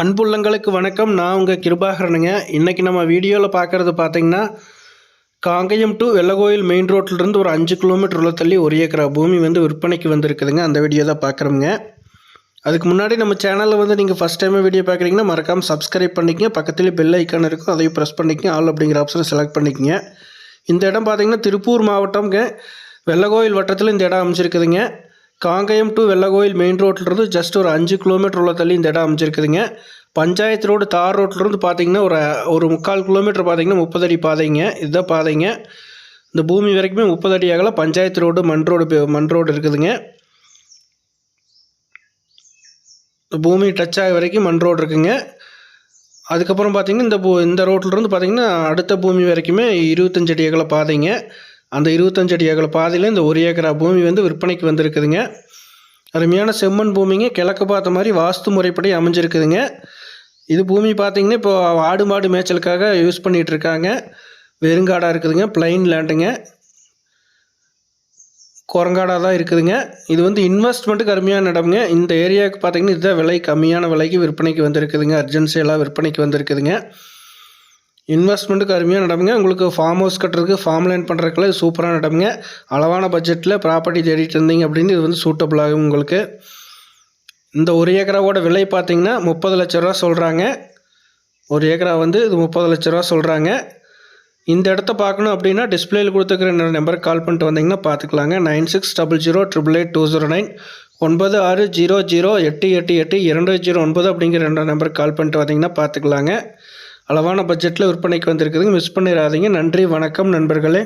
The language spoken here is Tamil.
அன்புள்ளங்களுக்கு வணக்கம். நான் உங்கள் கிருபாகரனுங்க. இன்றைக்கி நம்ம வீடியோவில் பார்க்குறது பார்த்தீங்கன்னா காங்கயம் டு வெள்ளகோயில் மெயின் ரோட்லேருந்து ஒரு அஞ்சு கிலோமீட்டர் உள்ள தள்ளி ஒரு ஏக்கரா பூமி வந்து விற்பனைக்கு வந்திருக்குதுங்க. அந்த வீடியோ தான் பார்க்குறோங்க அதுக்கு முன்னாடி நம்ம சேனலில் வந்து நீங்கள் ஃபஸ்ட் டைமே வீடியோ பார்க்குறீங்கன்னா மறக்காமல் சப்ஸ்கிரைப் பண்ணிக்கங்க. பக்கத்துலேயே பெல் ஐக்கான் இருக்கும். அதையும் ப்ரெஸ் பண்ணிக்கங்க. ஆல் அப்படிங்கிற ஆப்ஷனை செலக்ட் பண்ணிக்கங்க. இந்த இடம் பார்த்திங்கன்னா திருப்பூர் மாவட்டம்ங்க. வெள்ளகோயில் வட்டத்தில் இந்த இடம் அமைச்சிருக்குதுங்க காங்கயம் டு வெள்ளகோயில் மெயின் ரோட்லேருந்து ஜஸ்ட் ஒரு அஞ்சு கிலோமீட்டர் உள்ள தள்ளி இந்த இடம் அமைச்சிருக்குதுங்க பஞ்சாயத்து ரோடு தார் ரோட்லேருந்து பார்த்தீங்கன்னா ஒரு ஒரு முக்கால் கிலோமீட்டர் பார்த்தீங்கன்னா முப்பது அடி பாதைங்க. இதுதான் பாதைங்க. இந்த பூமி வரைக்குமே முப்பது அடி அகல பஞ்சாயத்து ரோடு மண் ரோடு மண் ரோடு இருக்குதுங்க. இந்த பூமி டச் ஆக வரைக்கும் மண் ரோடு இருக்குங்க. அதுக்கப்புறம் பார்த்தீங்கன்னா இந்த பூ இந்த ரோட்லேருந்து பார்த்தீங்கன்னா அடுத்த பூமி வரைக்குமே இருபத்தஞ்சடி அடி அகல பாதைங்க. அந்த இருபத்தஞ்சு அடி அகல பாதையில் இந்த ஒரு ஏக்கரா பூமி வந்து விற்பனைக்கு வந்திருக்குதுங்க. அருமையான செம்மண் பூமிங்க. கிழக்கு பார்த்த மாதிரி வாஸ்து முறைப்படி அமைஞ்சிருக்குதுங்க. இது பூமி பார்த்தீங்கன்னா இப்போ ஆடு மாடு மேய்ச்சலுக்காக யூஸ் பண்ணிகிட்டு இருக்காங்க. வெறுங்காடாக இருக்குதுங்க. பிளைன் லேண்டுங்க. குரங்காடாக தான் இருக்குதுங்க. இது வந்து இன்வெஸ்ட்மெண்ட்டுக்கு அருமையான இடம்ங்க. இந்த ஏரியாவுக்கு பார்த்தீங்கன்னா இதுதான் விலை. கம்மியான விலைக்கு விற்பனைக்கு வந்திருக்குதுங்க. அர்ஜென்சியெல்லாம் விற்பனைக்கு வந்திருக்குதுங்க. இன்வெஸ்ட்மெண்ட்டுக்கு அருமையாக நடமுங்க உங்களுக்கு ஃபார்ம் ஹவுஸ் கட்டுறதுக்கு ஃபார்ம் லேண்ட் பண்ணுறதுக்குலாம் சூப்பராக நடமுங்க அளவான பட்ஜெட்டில் ப்ராப்பர்ட்டி தேடிட்டு இருந்தீங்க அப்படின்னு இது வந்து சூட்டபிள் ஆகும் உங்களுக்கு. இந்த ஒரு ஏக்கராவோட விலை பார்த்தீங்கன்னா முப்பது லட்ச ரூபா சொல்கிறாங்க ஒரு ஏக்கரா வந்து இது முப்பது லட்ச ரூபா சொல்கிறாங்க இந்த இடத்த பார்க்கணும் அப்படின்னா டிஸ்பிளேயில் கொடுத்துருக்குற நம்பருக்கு கால் பண்ணிட்டு வந்தீங்கன்னா பார்த்துக்கலாங்க. Nine six double zero triple eight two zero nine ஒன்பது ஆறு ஜீரோ ஜீரோ எட்டு எட்டு எட்டு இரண்டு ஜீரோ ஒன்பது அப்படிங்கிற ரெண்டு நம்பருக்கு கால் பண்ணிட்டு வந்தீங்கன்னா பார்த்துக்கலாங்க. அளவான பட்ஜெட்டில் விற்பனைக்கு வந்திருக்குதுங்க. மிஸ் பண்ணிடாதீங்க நன்றி வணக்கம் நண்பர்களே.